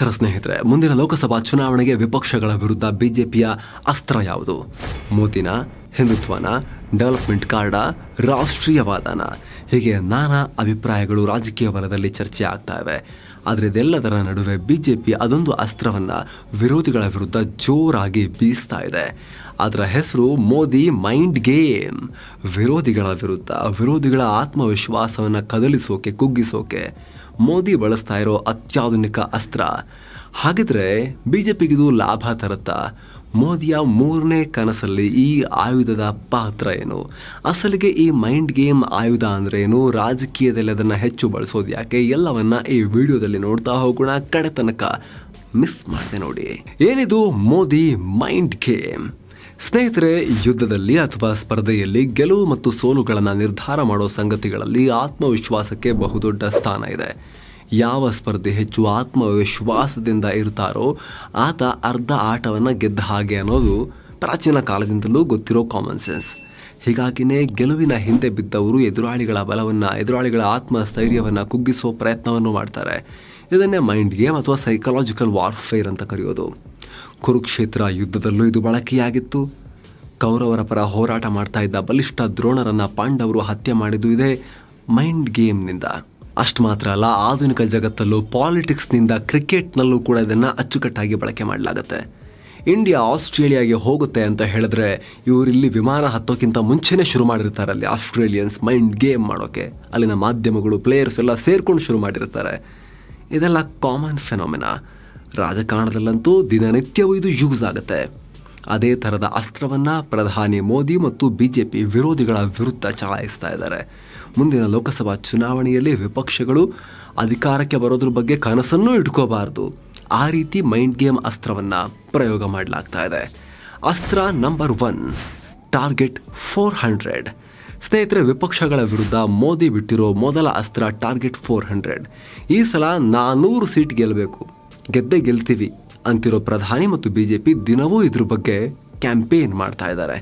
ನಮಸ್ಕಾರ ಸ್ನೇಹಿತರೆ, ಮುಂದಿನ ಲೋಕಸಭಾ ಚುನಾವಣೆಗೆ ವಿಪಕ್ಷಗಳ ವಿರುದ್ಧ ಬಿಜೆಪಿಯ ಅಸ್ತ್ರ ಯಾವುದು? ಮೋದಿನ ಹಿಂದುತ್ವನ, ಡೆವಲಪ್ಮೆಂಟ್ ಕಾರ್ಡ ರಾಷ್ಟ್ರೀಯವಾದನ ಹೀಗೆ ನಾನಾ ಅಭಿಪ್ರಾಯಗಳು ರಾಜಕೀಯ ವಲಯದಲ್ಲಿ ಚರ್ಚೆ ಆಗ್ತಾ ಇವೆ. ಆದರೆ ಇದೆಲ್ಲದರ ನಡುವೆ ಬಿಜೆಪಿ ಅದೊಂದು ಅಸ್ತ್ರವನ್ನು ವಿರೋಧಿಗಳ ವಿರುದ್ಧ ಜೋರಾಗಿ ಬೀಸ್ತಾ ಇದೆ. ಅದರ ಹೆಸರು ಮೋದಿ ಮೈಂಡ್ ಗೇಮ್. ವಿರೋಧಿಗಳ ವಿರುದ್ಧ, ವಿರೋಧಿಗಳ ಆತ್ಮವಿಶ್ವಾಸವನ್ನು ಕದಲಿಸೋಕೆ, ಕುಗ್ಗಿಸೋಕೆ. ಮೋದಿ ಬಳಸ್ತಾ ಇರೋ ಅತ್ಯಾಧುನಿಕ ಅಸ್ತ್ರ. ಹಾಗಿದ್ರೆ ಬಿಜೆಪಿಗಿದು ಲಾಭ ತರುತ್ತಾ ಮೋದಿಯ ಮೂರನೇ ಕನಸಲ್ಲಿ ಈ ಆಯುಧದ ಪಾತ್ರ ಏನು? ಅಸಲಿಗೆ ಈ ಮೈಂಡ್ ಗೇಮ್ ಆಯುಧ ಅಂದ್ರೆ ಏನು? ರಾಜಕೀಯದಲ್ಲಿ ಅದನ್ನು ಹೆಚ್ಚು ಬಳಸೋದು ಯಾಕೆ? ಎಲ್ಲವನ್ನ ಈ ವಿಡಿಯೋದಲ್ಲಿ ನೋಡ್ತಾ ಹೋಗೋಣ. ಕಡೆ ತನಕ ಮಿಸ್ ಮಾಡಿದೆ ನೋಡಿ. ಏನಿದು ಮೋದಿ ಮೈಂಡ್ ಗೇಮ್? ಸ್ನೇಹಿತರೆ, ಯುದ್ಧದಲ್ಲಿ ಅಥವಾ ಸ್ಪರ್ಧೆಯಲ್ಲಿ ಗೆಲುವು ಮತ್ತು ಸೋಲುಗಳನ್ನು ನಿರ್ಧಾರ ಮಾಡೋ ಸಂಗತಿಗಳಲ್ಲಿ ಆತ್ಮವಿಶ್ವಾಸಕ್ಕೆ ಬಹುದೊಡ್ಡ ಸ್ಥಾನ ಇದೆ. ಯಾವ ಸ್ಪರ್ಧೆ ಹೆಚ್ಚು ಆತ್ಮವಿಶ್ವಾಸದಿಂದ ಇರ್ತಾರೋ, ಆತ ಅರ್ಧ ಆಟವನ್ನು ಗೆದ್ದ ಹಾಗೆ ಅನ್ನೋದು ಪ್ರಾಚೀನ ಕಾಲದಿಂದಲೂ ಗೊತ್ತಿರೋ ಕಾಮನ್ ಸೆನ್ಸ್ ಹೀಗಾಗಿನೇ ಗೆಲುವಿನ ಹಿಂದೆ ಬಿದ್ದವರು ಎದುರಾಳಿಗಳ ಬಲವನ್ನು, ಎದುರಾಳಿಗಳ ಆತ್ಮಸ್ಥೈರ್ಯವನ್ನು ಕುಗ್ಗಿಸೋ ಪ್ರಯತ್ನವನ್ನು ಮಾಡ್ತಾರೆ. ಇದನ್ನೇ ಮೈಂಡ್ ಗೇಮ್ ಅಥವಾ ಸೈಕಲಾಜಿಕಲ್ ವಾರ್ಫೇರ್ ಅಂತ ಕರೆಯೋದು. ಕುರುಕ್ಷೇತ್ರ ಯುದ್ಧದಲ್ಲೂ ಇದು ಬಳಕೆಯಾಗಿತ್ತು. ಕೌರವರ ಪರ ಹೋರಾಟ ಮಾಡ್ತಾ ಇದ್ದ ಬಲಿಷ್ಠ ದ್ರೋಣರನ್ನ ಪಾಂಡವರು ಹತ್ಯೆ ಮಾಡಿದ್ದು ಇದೆ ಮೈಂಡ್ ಗೇಮ್ನಿಂದ ಅಷ್ಟು ಮಾತ್ರ ಅಲ್ಲ, ಆಧುನಿಕ ಜಗತ್ತಲ್ಲೂ ಪಾಲಿಟಿಕ್ಸ್ನಿಂದ ಕ್ರಿಕೆಟ್ನಲ್ಲೂ ಕೂಡ ಇದನ್ನು ಅಚ್ಚುಕಟ್ಟಾಗಿ ಬಳಕೆ ಮಾಡಲಾಗುತ್ತೆ. ಇಂಡಿಯಾ ಆಸ್ಟ್ರೇಲಿಯಾಗೆ ಹೋಗುತ್ತೆ ಅಂತ ಹೇಳಿದ್ರೆ ಇವರಿಲ್ಲಿ ವಿಮಾನ ಹತ್ತೋಕ್ಕಿಂತ ಮುಂಚೆನೇ ಶುರು ಮಾಡಿರ್ತಾರೆ ಅಲ್ಲಿ ಆಸ್ಟ್ರೇಲಿಯನ್ಸ್ ಮೈಂಡ್ ಗೇಮ್ ಮಾಡೋಕೆ. ಅಲ್ಲಿನ ಮಾಧ್ಯಮಗಳು ಪ್ಲೇಯರ್ಸ್ ಎಲ್ಲ ಸೇರ್ಕೊಂಡು ಶುರು ಮಾಡಿರ್ತಾರೆ. ಇದೆಲ್ಲ ಕಾಮನ್ ಫೆನಾಮಿನಾ ರಾಜಕಾರಣದಲ್ಲಂತೂ ದಿನನಿತ್ಯವೂ ಇದು ಯೂಸ್ ಆಗುತ್ತೆ. ಅದೇ ಥರದ ಅಸ್ತ್ರವನ್ನು ಪ್ರಧಾನಿ ಮೋದಿ ಮತ್ತು ಬಿಜೆಪಿ ವಿರೋಧಿಗಳ ವಿರುದ್ಧ ಚಲಾಯಿಸ್ತಾ ಇದ್ದಾರೆ. ಮುಂದಿನ ಲೋಕಸಭಾ ಚುನಾವಣೆಯಲ್ಲಿ ವಿಪಕ್ಷಗಳು ಅಧಿಕಾರಕ್ಕೆ ಬರೋದ್ರ ಬಗ್ಗೆ ಕನಸನ್ನೂ ಇಟ್ಕೋಬಾರ್ದು. ಆ ರೀತಿ ಮೈಂಡ್ ಗೇಮ್ ಅಸ್ತ್ರವನ್ನು ಪ್ರಯೋಗ ಮಾಡಲಾಗ್ತಾ ಇದೆ. ಅಸ್ತ್ರ number one, target four hundred. ಸ್ನೇಹಿತರೆ, ವಿಪಕ್ಷಗಳ ವಿರುದ್ಧ ಮೋದಿ ಬಿಟ್ಟಿರೋ ಮೊದಲ ಅಸ್ತ್ರ ಟಾರ್ಗೆಟ್ ಫೋರ್ ಹಂಡ್ರೆಡ್. ಈ ಸಲ ನಾನೂರು ಸೀಟ್ ಗೆಲ್ಲಬೇಕು ಗೆದ್ದೆ ಗೆಲ್ತೀವಿ ಅಂತಿರೋ ಪ್ರಧಾನಿ ಮತ್ತು ಬಿಜೆಪಿ ದಿನವೂ ಇದ್ರ ಬಗ್ಗೆ ಕ್ಯಾಂಪೇನ್ ಮಾಡ್ತಾ ಇದ್ದಾರೆ.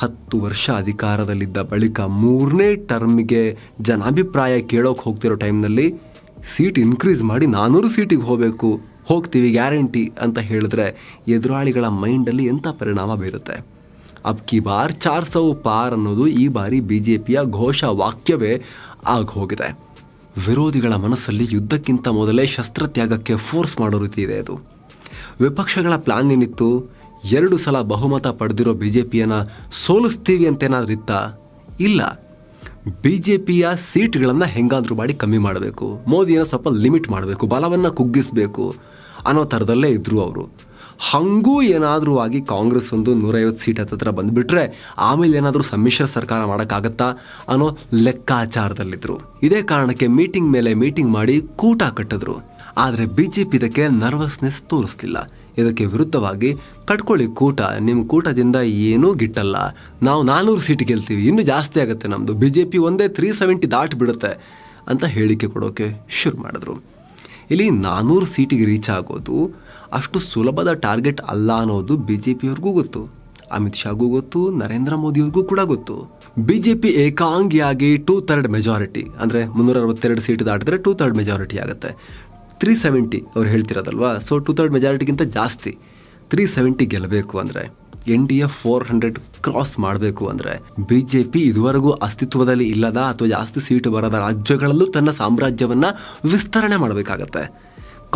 ಹತ್ತು ವರ್ಷ ಅಧಿಕಾರದಲ್ಲಿದ್ದ ಬಳಿಕ ಮೂರನೇ ಟರ್ಮ್ಗೆ ಜನಾಭಿಪ್ರಾಯ ಕೇಳೋಕೆ ಹೋಗ್ತಿರೋ ಟೈಮ್ನಲ್ಲಿ ಸೀಟ್ ಇನ್ಕ್ರೀಸ್ ಮಾಡಿ ನಾನೂರು ಸೀಟಿಗೆ ಹೋಗಬೇಕು, ಹೋಗ್ತೀವಿ ಗ್ಯಾರಂಟಿ ಅಂತ ಹೇಳಿದ್ರೆ ಎದುರಾಳಿಗಳ ಮೈಂಡಲ್ಲಿ ಎಂಥ ಪರಿಣಾಮ ಬೀರುತ್ತೆ? ಅಬ್ ಕಿ ಬಾರ್ ಚಾರ್ ಸೌ ಪಾರ್ ಅನ್ನೋದು ಈ ಬಾರಿ ಬಿ ಜೆ ಪಿಯ ಘೋಷ ವಾಕ್ಯವೇ ಆಗ ಹೋಗಿದೆ. ವಿರೋಧಿಗಳ ಮನಸ್ಸಲ್ಲಿ ಯುದ್ಧಕ್ಕಿಂತ ಮೊದಲೇ ಶಸ್ತ್ರತ್ಯಾಗಕ್ಕೆ ಫೋರ್ಸ್ ಮಾಡೋ ರೀತಿ ಇದೆ ಅದು. ವಿಪಕ್ಷಗಳ ಪ್ಲಾನ್ ಏನಿತ್ತು? ಎರಡು ಸಲ ಬಹುಮತ ಪಡೆದಿರೋ ಬಿ ಜೆ ಪಿಯನ್ನು ಸೋಲಿಸ್ತೀವಿ ಅಂತೇನಾದ್ರೂ ಇತ್ತಾ? ಇಲ್ಲ. ಪಿಯ ಸೀಟ್ಗಳನ್ನು ಹೆಂಗಾದ್ರೂ ಮಾಡಿ ಕಮ್ಮಿ ಮಾಡಬೇಕು. ಮೋದಿಯನ್ನು ಸ್ವಲ್ಪ ಲಿಮಿಟ್ ಮಾಡಬೇಕು. ಬಲವನ್ನು ಕುಗ್ಗಿಸಬೇಕು ಅನ್ನೋ ಥರದಲ್ಲೇ ಇದ್ದರು ಅವರು. ಹಂಗೂ ಏನಾದರೂ ಆಗಿ ಕಾಂಗ್ರೆಸ್ ಒಂದು ನೂರೈವತ್ತು ಸೀಟ್ ಹತ್ತಿರ ಬಂದುಬಿಟ್ರೆ ಆಮೇಲೆ ಏನಾದರೂ ಸಮ್ಮಿಶ್ರ ಸರ್ಕಾರ ಮಾಡೋಕ್ಕಾಗತ್ತಾ ಅನ್ನೋ ಲೆಕ್ಕಾಚಾರದಲ್ಲಿದ್ದರು ಇದೇ ಕಾರಣಕ್ಕೆ ಮೀಟಿಂಗ್ ಮೇಲೆ ಮೀಟಿಂಗ್ ಮಾಡಿ ಕೂಟ ಕಟ್ಟಿದ್ರು. ಆದರೆ ಬಿ ಜೆ ಪಿ ಇದಕ್ಕೆ ನರ್ವಸ್ನೆಸ್ ತೋರಿಸ್ಲಿಲ್ಲ. ಇದಕ್ಕೆ ವಿರುದ್ಧವಾಗಿ ಕಟ್ಕೊಳ್ಳಿ ಕೂಟ. ನಿಮ್ಮ ಕೂಟದಿಂದ ಏನೂ ಗಿಟ್ಟಲ್ಲ. ನಾವು ನಾನ್ನೂರು ಸೀಟ್ ಗೆಲ್ತೀವಿ. ಇನ್ನೂ ಜಾಸ್ತಿ ಆಗುತ್ತೆ ನಮ್ಮದು ಬಿ ಜೆ ಪಿ ಒಂದೇ ತ್ರೀ ಸೆವೆಂಟಿ ದಾಟ್ ಬಿಡುತ್ತೆ ಅಂತ ಹೇಳಿಕೆ ಕೊಡೋಕೆ ಶುರು ಮಾಡಿದ್ರು. ಇಲ್ಲಿ ನಾನ್ನೂರು ಸೀಟಿಗೆ ರೀಚ್ ಆಗೋದು ಅಷ್ಟು ಸುಲಭದ ಟಾರ್ಗೆಟ್ ಅಲ್ಲ ಅನ್ನೋದು ಬಿ ಜೆ ಪಿಯವ್ರಿಗೂ ಗೊತ್ತು. ಅಮಿತ್ ಶಾಗೂ ಗೊತ್ತು, ನರೇಂದ್ರ ಮೋದಿಯವ್ರಿಗೂ ಕೂಡ ಗೊತ್ತು. ಬಿಜೆಪಿ ಏಕಾಂಗಿಯಾಗಿ ಟೂ ಥರ್ಡ್ ಮೆಜಾರಿಟಿ ಅಂದರೆ ಮುನ್ನೂರ ಅರವತ್ತೆರಡು ಸೀಟ್ ದಾಟಿದ್ರೆ ಟೂ ಥರ್ಡ್ ಮೆಜಾರಿಟಿ ಆಗುತ್ತೆ. ತ್ರೀ ಸೆವೆಂಟಿ ಅವ್ರು ಹೇಳ್ತಿರೋದಲ್ವಾ? ಸೊ ಟೂ ಥರ್ಡ್ ಮೆಜಾರಿಟಿಗಿಂತ ಜಾಸ್ತಿ. ತ್ರೀ ಸೆವೆಂಟಿ ಗೆಲ್ಲಬೇಕು ಅಂದರೆ, N D F four hundred cross ಮಾಡಬೇಕು ಅಂದರೆ ಬಿ ಜೆ ಪಿ ಇದುವರೆಗೂ ಅಸ್ತಿತ್ವದಲ್ಲಿ ಇಲ್ಲದ ಅಥವಾ ಜಾಸ್ತಿ ಸೀಟು ಬರದ ರಾಜ್ಯಗಳಲ್ಲೂ ತನ್ನ ಸಾಮ್ರಾಜ್ಯವನ್ನು ವಿಸ್ತರಣೆ ಮಾಡಬೇಕಾಗತ್ತೆ.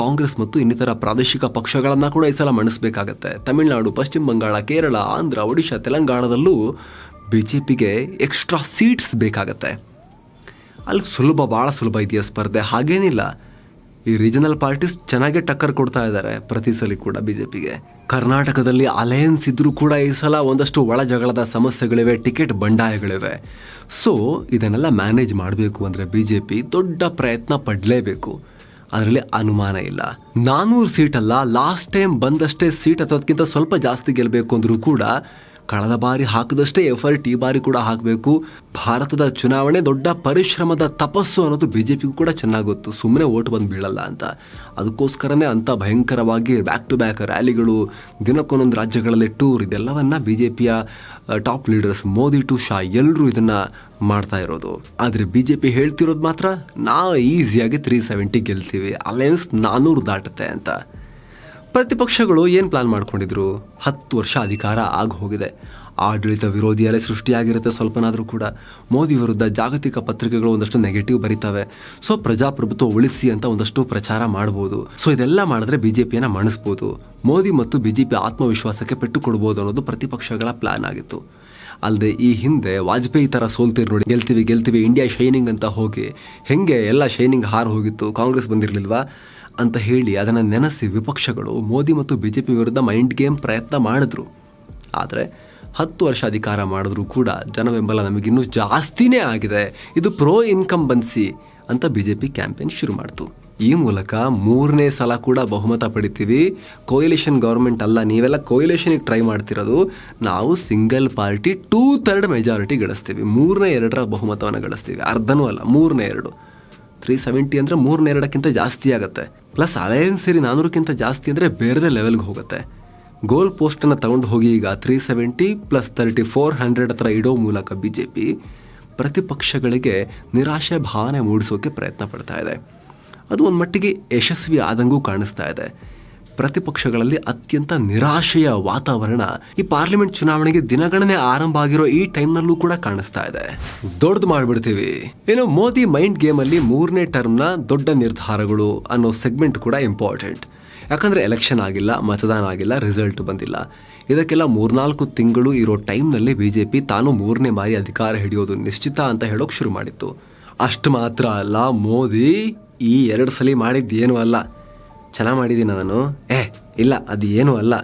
ಕಾಂಗ್ರೆಸ್ ಮತ್ತು ಇನ್ನಿತರ ಪ್ರಾದೇಶಿಕ ಪಕ್ಷಗಳನ್ನು ಕೂಡ ಈ ಸಲ ಮಣಿಸಬೇಕಾಗತ್ತೆ. ತಮಿಳುನಾಡು, ಪಶ್ಚಿಮ ಬಂಗಾಳ, ಕೇರಳ, ಆಂಧ್ರ, ಒಡಿಶಾ, ತೆಲಂಗಾಣದಲ್ಲೂ ಬಿ ಜೆ ಪಿಗೆ ಎಕ್ಸ್ಟ್ರಾ ಸೀಟ್ಸ್ ಬೇಕಾಗತ್ತೆ. ಅಲ್ಲಿ ಸುಲಭ ಭಾಳ ಸುಲಭ ಇದೆಯಾ ಸ್ಪರ್ಧೆ? ಹಾಗೇನಿಲ್ಲ. ಈ ರೀಜನಲ್ ಪಾರ್ಟೀಸ್ ಚೆನ್ನಾಗೇ ಟಕ್ಕರ್ ಕೊಡ್ತಾ ಇದ್ದಾರೆ ಪ್ರತಿ ಸಲ ಕೂಡ ಬಿ ಜೆ ಪಿಗೆ ಕರ್ನಾಟಕದಲ್ಲಿ ಅಲಯನ್ಸ್ ಇದ್ದರೂ ಕೂಡ ಈ ಸಲ ಒಂದಷ್ಟು ಒಳ ಜಗಳದ ಸಮಸ್ಯೆಗಳಿವೆ ಟಿಕೆಟ್ ಬಂಡಾಯಗಳಿವೆ. ಸೊ ಇದನ್ನೆಲ್ಲ ಮ್ಯಾನೇಜ್ ಮಾಡಬೇಕು ಅಂದರೆ ಬಿ ಜೆ ಪಿ ದೊಡ್ಡ ಪ್ರಯತ್ನ ಪಡಲೇಬೇಕು. ಅದರಲ್ಲಿ ಅನುಮಾನ ಇಲ್ಲ. ನಾನೂರು ಸೀಟ್ ಅಲ್ಲ ಲಾಸ್ಟ್ ಟೈಮ್ ಬಂದಷ್ಟೇ ಸೀಟ್ ಅದಕ್ಕಿಂತ ಸ್ವಲ್ಪ ಜಾಸ್ತಿ ಗೆಲ್ಲಬೇಕು ಅಂದರೂ ಕೂಡ ಕಳೆದ ಬಾರಿ ಹಾಕಿದಷ್ಟೇ ಎಫರ್ಟ್ ಈ ಬಾರಿ ಕೂಡ ಹಾಕಬೇಕು. ಭಾರತದ ಚುನಾವಣೆ ದೊಡ್ಡ ಪರಿಶ್ರಮದ ತಪಸ್ಸು ಅನ್ನೋದು ಬಿ ಜೆ ಕೂಡ ಚೆನ್ನಾಗಿ ಗೊತ್ತು ಸುಮ್ಮನೆ ಓಟ್ ಬಂದು ಬೀಳಲ್ಲ ಅಂತ. ಅದಕ್ಕೋಸ್ಕರನೇ ಅಂಥ ಭಯಂಕರವಾಗಿ ಬ್ಯಾಕ್ ಟು ಬ್ಯಾಕ್ ರ್ಯಾಲಿಗಳು ದಿನಕ್ಕೊಂದೊಂದು ರಾಜ್ಯಗಳಲ್ಲಿ ಟೂರ್ ಇದೆಲ್ಲವನ್ನ ಬಿ ಜೆ ಪಿಯ top leaders Modi to Shah ಎಲ್ಲರೂ ಇದನ್ನು ಮಾಡ್ತಾ ಇರೋದು. ಆದರೆ ಬಿ ಜೆ ಪಿ ಹೇಳ್ತಿರೋದು ಮಾತ್ರ ನಾವು ಈಸಿಯಾಗಿ ತ್ರೀ ಸೆವೆಂಟಿ ಗೆಲ್ತೀವಿ. ಅಲಯನ್ಸ್ ನಾನ್ನೂರು ದಾಟುತ್ತೆ ಅಂತ. ಪ್ರತಿಪಕ್ಷಗಳು ಏನು ಪ್ಲಾನ್ ಮಾಡ್ಕೊಂಡಿದ್ರು? ಹತ್ತು ವರ್ಷ ಅಧಿಕಾರ ಆಗಿ ಹೋಗಿದೆ. ಆಡಳಿತ ವಿರೋಧಿ ಅಲೆ ಸೃಷ್ಟಿಯಾಗಿರುತ್ತೆ ಸ್ವಲ್ಪನಾದರೂ ಕೂಡ. ಮೋದಿ ವಿರುದ್ಧ ಜಾಗತಿಕ ಪತ್ರಿಕೆಗಳು ಒಂದಷ್ಟು ನೆಗೆಟಿವ್ ಬರೀತವೆ. ಸೊ ಪ್ರಜಾಪ್ರಭುತ್ವ ಉಳಿಸಿ ಅಂತ ಒಂದಷ್ಟು ಪ್ರಚಾರ ಮಾಡ್ಬೋದು. ಸೊ ಇದೆಲ್ಲ ಮಾಡಿದ್ರೆ ಬಿಜೆಪಿಯನ್ನ ಮಣಿಸ್ಬೋದು. ಮೋದಿ ಮತ್ತು ಬಿಜೆಪಿ ಆತ್ಮವಿಶ್ವಾಸಕ್ಕೆ ಪೆಟ್ಟು ಕೊಡ್ಬೋದು ಅನ್ನೋದು ಪ್ರತಿಪಕ್ಷಗಳ ಪ್ಲಾನ್ ಆಗಿತ್ತು. ಅಲ್ಲದೆ ಈ ಹಿಂದೆ ವಾಜಪೇಯಿ ಥರ ಸೋಲ್ತೀರಿ ನೋಡಿ, ಗೆಲ್ತೀವಿ ಗೆಲ್ತೀವಿ ಇಂಡಿಯಾ ಶೈನಿಂಗ್ ಅಂತ ಹೋಗಿ, ಹೆಂಗೆ ಎಲ್ಲ ಶೈನಿಂಗ್ ಹಾರು ಹೋಗಿತ್ತು, ಕಾಂಗ್ರೆಸ್ ಬಂದಿರಲಿಲ್ವಾ? ಅಂತ ಹೇಳಿ ಅದನ್ನು ನೆನೆಸಿ ವಿಪಕ್ಷಗಳು ಮೋದಿ ಮತ್ತು ಬಿ ಜೆ ಪಿ ವಿರುದ್ಧ ಮೈಂಡ್ ಗೇಮ್ ಪ್ರಯತ್ನ ಮಾಡಿದ್ರು. ಆದರೆ ಹತ್ತು ವರ್ಷ ಅಧಿಕಾರ ಮಾಡಿದ್ರೂ ಕೂಡ ಜನ ಬೆಂಬಲ ನಮಗಿನ್ನೂ ಜಾಸ್ತಿನೇ ಆಗಿದೆ. ಇದು ಪ್ರೋ ಇನ್ಕಮ್ ಬನ್ಸಿ ಅಂತ ಬಿ ಜೆ ಪಿ ಕ್ಯಾಂಪೇನ್ ಶುರು ಮಾಡ್ತು. ಈ ಮೂಲಕ ಮೂರನೇ ಸಲ ಕೂಡ ಬಹುಮತ ಪಡಿತೀವಿ. ಕೋಯಿಲೇಷನ್ ಗೌರ್ಮೆಂಟ್ ಅಲ್ಲ, ನೀವೆಲ್ಲ ಕೋಯಿಲೇಷನಿಗೆ ಟ್ರೈ ಮಾಡ್ತಿರೋದು. ನಾವು single party two third majority ಗಳಿಸ್ತೀವಿ. ಮೂರನೇ ಎರಡರ ಬಹುಮತವನ್ನು ಗಳಿಸ್ತೀವಿ. ಅರ್ಧನೂ ಅಲ್ಲ, ಮೂರನೇ ಎರಡು. ತ್ರೀ ಸೆವೆಂಟಿ ಅಂದರೆ ಮೂರನೇ ಎರಡಕ್ಕಿಂತ ಜಾಸ್ತಿ ಆಗುತ್ತೆ. ಪ್ಲಸ್ ಅಲಯನ್ಸ್ ಸೇರಿ ನಾನ್ನೂರಕ್ಕಿಂತ ಜಾಸ್ತಿ ಅಂದರೆ ಬೇರೆದೇ ಲೆವೆಲ್ಗೆ ಹೋಗುತ್ತೆ. ಗೋಲ್ ಪೋಸ್ಟನ್ನು ತಗೊಂಡು ಹೋಗಿ ಈಗ three seventy plus thirty four hundred ಹತ್ರ ಇಡೋ ಮೂಲಕ ಬಿ ಜೆ ಪಿ ಪ್ರತಿಪಕ್ಷಗಳಿಗೆ ನಿರಾಶೆ ಭಾವನೆ ಮೂಡಿಸೋಕೆ ಪ್ರಯತ್ನ ಪಡ್ತಾ ಇದೆ. ಅದು ಒಂದು ಮಟ್ಟಿಗೆ ಯಶಸ್ವಿ ಆದಂಗೂ ಕಾಣಿಸ್ತಾ ಇದೆ. ಪ್ರತಿಪಕ್ಷಗಳಲ್ಲಿ ಅತ್ಯಂತ ನಿರಾಶೆಯ ವಾತಾವರಣ ಈ ಪಾರ್ಲಿಮೆಂಟ್ ಚುನಾವಣೆಗೆ ದಿನಗಣನೆ ಆರಂಭ ಆಗಿರೋ ಈ ಟೈಮ್ನಲ್ಲೂ ಕೂಡ ಕಾಣಿಸ್ತಾ ಇದೆ. ದೊಡ್ಡದು ಮಾಡ್ಬಿಡ್ತೀವಿ. ಏನು, ಮೋದಿ ಮೈಂಡ್ ಗೇಮ್ ಅಲ್ಲಿ ಮೂರನೇ ಟರ್ಮ್ನ ದೊಡ್ಡ ನಿರ್ಧಾರಗಳು ಅನ್ನೋ ಸೆಗ್ಮೆಂಟ್ ಕೂಡ ಇಂಪಾರ್ಟೆಂಟ್. ಯಾಕಂದ್ರೆ ಎಲೆಕ್ಷನ್ ಆಗಿಲ್ಲ, ಮತದಾನ ಆಗಿಲ್ಲ, ರಿಸಲ್ಟ್ ಬಂದಿಲ್ಲ. ಇದಕ್ಕೆಲ್ಲ ಮೂರ್ನಾಲ್ಕು ತಿಂಗಳು ಇರೋ ಟೈಮ್ನಲ್ಲಿ ಬಿಜೆಪಿ ತಾನು ಮೂರನೇ ಬಾರಿ ಅಧಿಕಾರ ಹಿಡಿಯೋದು ನಿಶ್ಚಿತ ಅಂತ ಹೇಳೋಕೆ ಶುರು ಮಾಡಿತ್ತು. ಅಷ್ಟು ಮಾತ್ರ ಅಲ್ಲ ಮೋದಿ, ಈ ಎರಡು ಸಲ ಮಾಡಿದ್ದೇನೂ ಅಲ್ಲ. ಚೆನ್ನಾಗಿ ಮಾಡಿದ್ದೀನಿ ನಾನು. ಏ, ಇಲ್ಲ, ಅದು ಏನು ಅಲ್ಲ.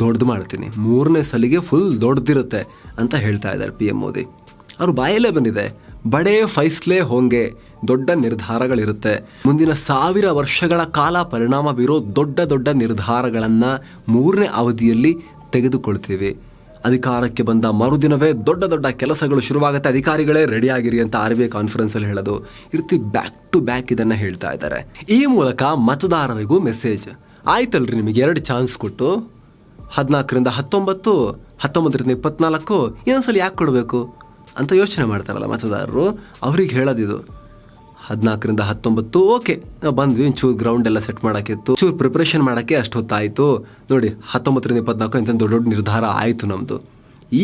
ದೊಡ್ಡದು ಮಾಡ್ತೀನಿ. ಮೂರನೇ ಸಲಿಗೆ ಫುಲ್ ದೊಡ್ಡದಿರುತ್ತೆ ಅಂತ ಹೇಳ್ತಾ ಇದ್ದಾರೆ ಪಿ ಎಂ ಮೋದಿ. ಅವರು ಬಾಯಲ್ಲೇ ಬಂದಿದೆ. ಬಡೇ ಫೈಸ್ಲೇ ಹೋಂಗೆ. ದೊಡ್ಡ ನಿರ್ಧಾರಗಳಿರುತ್ತೆ. ಮುಂದಿನ ಸಾವಿರ ವರ್ಷಗಳ ಕಾಲ ಪರಿಣಾಮ ಬೀರೋ ದೊಡ್ಡ ದೊಡ್ಡ ನಿರ್ಧಾರಗಳನ್ನು ಮೂರನೇ ಅವಧಿಯಲ್ಲಿ ತೆಗೆದುಕೊಳ್ತೀವಿ. ಅಧಿಕಾರಕ್ಕೆ ಬಂದ ಮರುದಿನವೇ ದೊಡ್ಡ ದೊಡ್ಡ ಕೆಲಸಗಳು ಶುರುವಾಗುತ್ತೆ. ಅಧಿಕಾರಿಗಳೇ ರೆಡಿ ಆಗಿರಿ ಅಂತ ಆರ್ ಬಿ ಐ ಕಾನ್ಫರೆನ್ಸ್ ಅಲ್ಲಿ ಹೇಳೋದು. ಇರ್ತಿ ರೀತಿ ಬ್ಯಾಕ್ ಟು ಬ್ಯಾಕ್ ಇದನ್ನ ಹೇಳ್ತಾ ಇದ್ದಾರೆ. ಈ ಮೂಲಕ ಮತದಾರರಿಗೂ ಮೆಸೇಜ್. ಆಯ್ತಲ್ರಿ ನಿಮಗೆ ಎರಡು ಚಾನ್ಸ್ ಕೊಟ್ಟು. ಹದಿನಾಲ್ಕರಿಂದ ಹತ್ತೊಂಬತ್ತು, ಹತ್ತೊಂಬತ್ತರಿಂದ ಇಪ್ಪತ್ನಾಲ್ಕು, ಇನ್ನೊಂದ್ಸಲ ಯಾಕೆ ಕೊಡಬೇಕು? ಅಂತ ಯೋಚನೆ ಮಾಡ್ತಾರಲ್ಲ ಮತದಾರರು. ಅವ್ರಿಗೆ ಹೇಳೋದಿದು. ಹದಿನಾಲ್ಕರಿಂದ ಹತ್ತೊಂಬತ್ತು. ಓಕೆ ಬಂದ್ವಿ, ಒಂಚೂರು ಗ್ರೌಂಡ್ ಎಲ್ಲ ಸೆಟ್ ಮಾಡೋಕ್ಕಿತ್ತು ಚೂರು ಪ್ರಿಪ್ರೇಷನ್ ಮಾಡೋಕ್ಕೆ ಅಷ್ಟು ಹೊತ್ತಾಯಿತು. ನೋಡಿ, ಹತ್ತೊಂಬತ್ತರಿಂದ ಇಪ್ಪತ್ನಾಲ್ಕು ಇಂಥ ದೊಡ್ಡ ದೊಡ್ಡ ನಿರ್ಧಾರ ಆಯಿತು ನಮ್ಮದು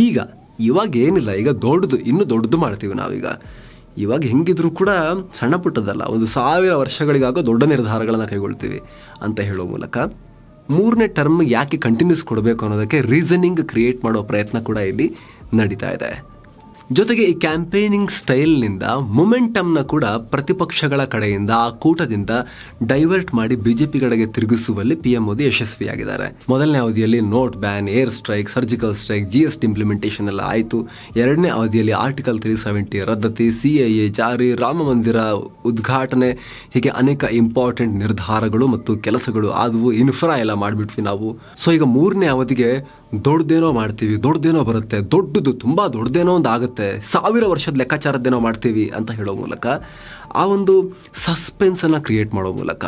ಈಗ, ಇವಾಗ ಏನಿಲ್ಲ, ಈಗ ದೊಡ್ಡದು, ಇನ್ನೂ ದೊಡ್ಡದು ಮಾಡ್ತೀವಿ ನಾವೀಗ. ಇವಾಗ ಹೆಂಗಿದ್ರು ಕೂಡ ಸಣ್ಣ ಪುಟ್ಟದಲ್ಲ, ಒಂದು ಸಾವಿರ ವರ್ಷಗಳಿಗಾಗೋ ದೊಡ್ಡ ನಿರ್ಧಾರಗಳನ್ನು ಕೈಗೊಳ್ತೀವಿ ಅಂತ ಹೇಳೋ ಮೂಲಕ. ಮೂರನೇ ಟರ್ಮ್ ಯಾಕೆ ಕಂಟಿನ್ಯೂಸ್ ಕೊಡಬೇಕು ಅನ್ನೋದಕ್ಕೆ ರೀಸನಿಂಗ್ ಕ್ರಿಯೇಟ್ ಮಾಡೋ ಪ್ರಯತ್ನ ಕೂಡ ಇಲ್ಲಿ ನಡೀತಾ ಇದೆ. ಜೊತೆಗೆ ಈ ಕ್ಯಾಂಪೇನಿಂಗ್ ಸ್ಟೈಲ್ನಿಂದ ಮೊಮೆಂಟಮ್ನ ಕೂಡ ಪ್ರತಿಪಕ್ಷಗಳ ಕಡೆಯಿಂದ ಆ ಕೂಟದಿಂದ ಡೈವರ್ಟ್ ಮಾಡಿ ಬಿಜೆಪಿ ಕಡೆಗೆ ತಿರುಗಿಸುವಲ್ಲಿ ಪಿ ಎಂ ಮೋದಿ ಯಶಸ್ವಿಯಾಗಿದ್ದಾರೆ. ಮೊದಲನೇ ಅವಧಿಯಲ್ಲಿ note ban air strike surgical strike G S T implementation ಎಲ್ಲ ಆಯಿತು. ಎರಡನೇ ಅವಧಿಯಲ್ಲಿ ಆರ್ಟಿಕಲ್ ತ್ರೀ ಸೆವೆಂಟಿ ರದ್ದತಿ ಸಿ ಐ ಎ ಜಾರಿ, ರಾಮ ಮಂದಿರ ಉದ್ಘಾಟನೆ, ಹೀಗೆ ಅನೇಕ ಇಂಪಾರ್ಟೆಂಟ್ ನಿರ್ಧಾರಗಳು ಮತ್ತು ಕೆಲಸಗಳು ಆದವು. ಇನ್ಫ್ರಾ ಎಲ್ಲ ಮಾಡಿಬಿಟ್ವಿ ನಾವು. ಸೊ ಈಗ ಮೂರನೇ ಅವಧಿಗೆ ದೊಡ್ಡದೇನೋ ಮಾಡ್ತೀವಿ, ದೊಡ್ಡದೇನೋ ಬರುತ್ತೆ, ದೊಡ್ಡದು ತುಂಬ ದೊಡ್ಡದೇನೋ ಒಂದು ಆಗುತ್ತೆ, ಸಾವಿರ ವರ್ಷದ ಲೆಕ್ಕಾಚಾರದ್ದೇನೋ ಮಾಡ್ತೀವಿ ಅಂತ ಹೇಳೋ ಮೂಲಕ ಆ ಒಂದು ಸಸ್ಪೆನ್ಸನ್ನು ಕ್ರಿಯೇಟ್ ಮಾಡೋ ಮೂಲಕ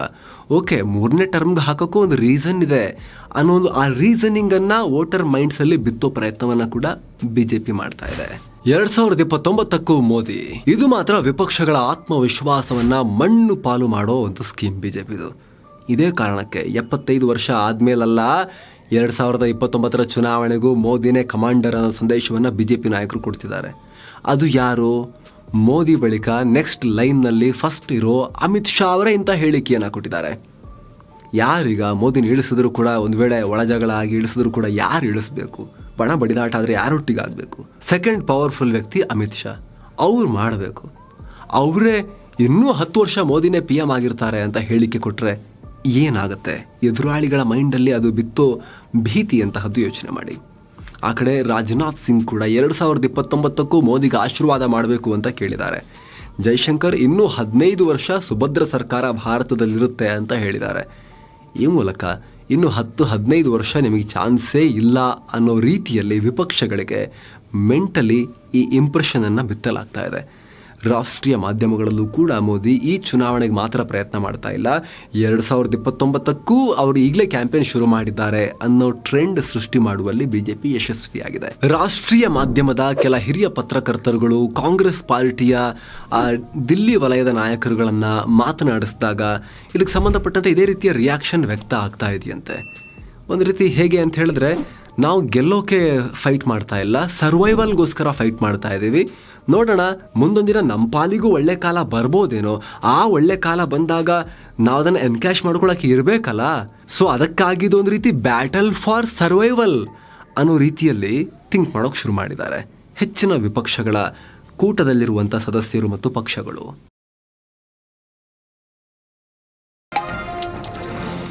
ಓಕೆ ಮೂರನೇ ಟರ್ಮ್ಗೆ ಹಾಕೋಕ್ಕೂ ಒಂದು ರೀಸನ್ ಇದೆ ಅನ್ನೋ ಒಂದು ಆ ರೀಸನಿಂಗನ್ನು ವೋಟರ್ ಮೈಂಡ್ಸಲ್ಲಿ ಬಿತ್ತೋ ಪ್ರಯತ್ನವನ್ನು ಕೂಡ ಬಿ ಜೆ ಪಿ ಮಾಡ್ತಾ ಇದೆ. ಎರಡ್ ಸಾವಿರದ ಇಪ್ಪತ್ತೊಂಬತ್ತಕ್ಕೂ ಮೋದಿ, ಇದು ಮಾತ್ರ ವಿಪಕ್ಷಗಳ ಆತ್ಮವಿಶ್ವಾಸವನ್ನ ಮಣ್ಣು ಪಾಲು ಮಾಡೋ ಒಂದು ಸ್ಕೀಮ್ ಬಿಜೆಪಿದು ಇದೇ ಕಾರಣಕ್ಕೆ ಎಪ್ಪತ್ತೈದು ವರ್ಷ ಆದ್ಮೇಲಲ್ಲ ಎರಡ್ ಸಾವಿರದ ಇಪ್ಪತ್ತೊಂಬತ್ತರ ಚುನಾವಣೆಗೂ ಮೋದಿನೇ ಕಮಾಂಡರ್ ಅನ್ನೋ ಸಂದೇಶವನ್ನ ಬಿಜೆಪಿ ನಾಯಕರು ಕೊಡ್ತಿದ್ದಾರೆ. ಅದು ಯಾರು? ಮೋದಿ ಬಳಿಕ ನೆಕ್ಸ್ಟ್ ಲೈನ್ನಲ್ಲಿ ಫಸ್ಟ್ ಇರೋ ಅಮಿತ್ ಶಾ ಅವರೇ ಇಂಥ ಹೇಳಿಕೆಯನ್ನು ಕೊಟ್ಟಿದ್ದಾರೆ. ಯಾರೀಗ ಮೋದಿನ ಇಳಿಸಿದ್ರು ಕೂಡ ಒಂದು ವೇಳೆ ಒಳಜಗಳ ಆಗಿ ಇಳಿಸಿದ್ರು ಕೂಡ ಯಾರು ಇಳಿಸ್ಬೇಕು? ಬಣ ಬಡಿದಾಟ ಆದರೆ ಯಾರೊಟ್ಟಿಗಾಗಬೇಕು ಸೆಕೆಂಡ್ ಪವರ್ಫುಲ್ ವ್ಯಕ್ತಿ ಅಮಿತ್ ಶಾ. ಅವ್ರು ಮಾಡಬೇಕು. ಅವರೇ ಇನ್ನೂ ಹತ್ತು ವರ್ಷ ಮೋದಿನೇ ಪಿ ಎಂ ಆಗಿರ್ತಾರೆ ಅಂತ ಹೇಳಿಕೆ ಕೊಟ್ಟರೆ ಏನಾಗುತ್ತೆ? ಎದುರಾಳಿಗಳ ಮೈಂಡಲ್ಲಿ ಅದು ಬಿತ್ತೋ ಭೀತಿ ಅಂತಹದ್ದು ಯೋಚನೆ ಮಾಡಿ. ಆ ಕಡೆ ರಾಜನಾಥ್ ಸಿಂಗ್ ಕೂಡ ಎರಡು ಸಾವಿರದ ಇಪ್ಪತ್ತೊಂಬತ್ತಕ್ಕೂ ಮೋದಿಗೆ ಆಶೀರ್ವಾದ ಮಾಡಬೇಕು ಅಂತ ಕೇಳಿದ್ದಾರೆ. ಜೈಶಂಕರ್ ಇನ್ನೂ ಹದಿನೈದು ವರ್ಷ ಸುಭದ್ರ ಸರ್ಕಾರ ಭಾರತದಲ್ಲಿರುತ್ತೆ ಅಂತ ಹೇಳಿದ್ದಾರೆ. ಈ ಮೂಲಕ ಇನ್ನು ಹತ್ತು, ಹದಿನೈದು ವರ್ಷ ನಿಮಗೆ ಚಾನ್ಸೇ ಇಲ್ಲ ಅನ್ನೋ ರೀತಿಯಲ್ಲಿ ವಿಪಕ್ಷಗಳಿಗೆ ಮೆಂಟಲಿ ಈ ಇಂಪ್ರೆಷನನ್ನು ಬಿತ್ತಲಾಗ್ತಾ ಇದೆ. ರಾಷ್ಟ್ರೀಯ ಮಾಧ್ಯಮಗಳಲ್ಲೂ ಕೂಡ ಮೋದಿ ಈ ಚುನಾವಣೆಗೆ ಮಾತ್ರ ಪ್ರಯತ್ನ ಮಾಡ್ತಾ ಇಲ್ಲ. ಎರಡು ಸಾವಿರದ ಇಪ್ಪತ್ತೊಂಬತ್ತಕ್ಕೂ ಅವರು ಈಗಲೇ ಕ್ಯಾಂಪೇನ್ ಶುರು ಮಾಡಿದ್ದಾರೆ ಅನ್ನೋ ಟ್ರೆಂಡ್ ಸೃಷ್ಟಿ ಮಾಡುವಲ್ಲಿ ಬಿಜೆಪಿ ಯಶಸ್ವಿಯಾಗಿದೆ. ರಾಷ್ಟ್ರೀಯ ಮಾಧ್ಯಮದ ಕೆಲ ಹಿರಿಯ ಪತ್ರಕರ್ತರುಗಳು ಕಾಂಗ್ರೆಸ್ ಪಾರ್ಟಿಯ ದಿಲ್ಲಿ ವಲಯದ ನಾಯಕರುಗಳನ್ನ ಮಾತನಾಡಿಸಿದಾಗ ಇದಕ್ಕೆ ಸಂಬಂಧಪಟ್ಟಂತೆ ಇದೇ ರೀತಿಯ ರಿಯಾಕ್ಷನ್ ವ್ಯಕ್ತ ಆಗ್ತಾ ಇದೆಯಂತೆ. ಒಂದು ರೀತಿ ಹೇಗೆ ಅಂತ ಹೇಳಿದ್ರೆ ನಾವು ಗೆಲ್ಲೋಕೆ ಫೈಟ್ ಮಾಡ್ತಾ ಇಲ್ಲ ಸರ್ವೈವಲ್ಗೋಸ್ಕರ ಫೈಟ್ ಮಾಡ್ತಾ ಇದ್ದೀವಿ. ನೋಡೋಣ ಮುಂದೊಂದಿನ ನಮ್ಮ ಪಾಲಿಗೂ ಒಳ್ಳೆ ಕಾಲ ಬರ್ಬೋದೇನೋ, ಆ ಒಳ್ಳೆ ಕಾಲ ಬಂದಾಗ ನಾವು ಅದನ್ನು ಎನ್ಕ್ಯಾಶ್ ಮಾಡ್ಕೊಳಕ್ಕೆ ಇರಬೇಕಲ್ಲ? ಸೊ ಅದಕ್ಕಾಗಿದ್ದು ಒಂದು ರೀತಿ ಬ್ಯಾಟಲ್ ಫಾರ್ ಸರ್ವೈವಲ್ ಅನ್ನೋ ರೀತಿಯಲ್ಲಿ ಥಿಂಕ್ ಮಾಡೋಕೆ ಶುರು ಮಾಡಿದ್ದಾರೆ. ಹೆಚ್ಚಿನ ವಿಪಕ್ಷಗಳ ಕೂಟದಲ್ಲಿರುವಂಥ ಸದಸ್ಯರು ಮತ್ತು ಪಕ್ಷಗಳು.